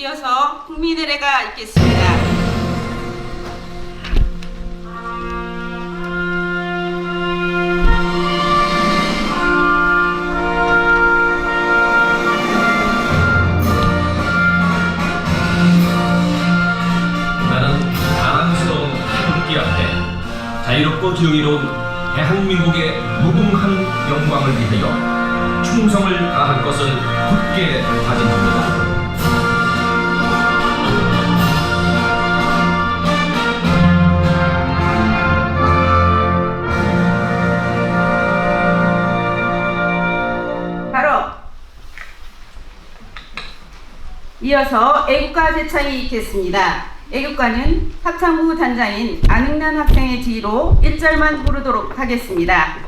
이어서 국민의례가 있겠습니다. 자유롭고 정의로운 대한민국의 무궁한 영광을 위하여 충성을 다할 것을 굳게 다짐합니다. 이어서 애국가 제창이 있겠습니다. 애국가는 합창부 단장인 안흥란 학생의 지휘로 1절만 부르도록 하겠습니다.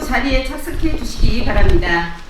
자리에 착석해 주시기 바랍니다.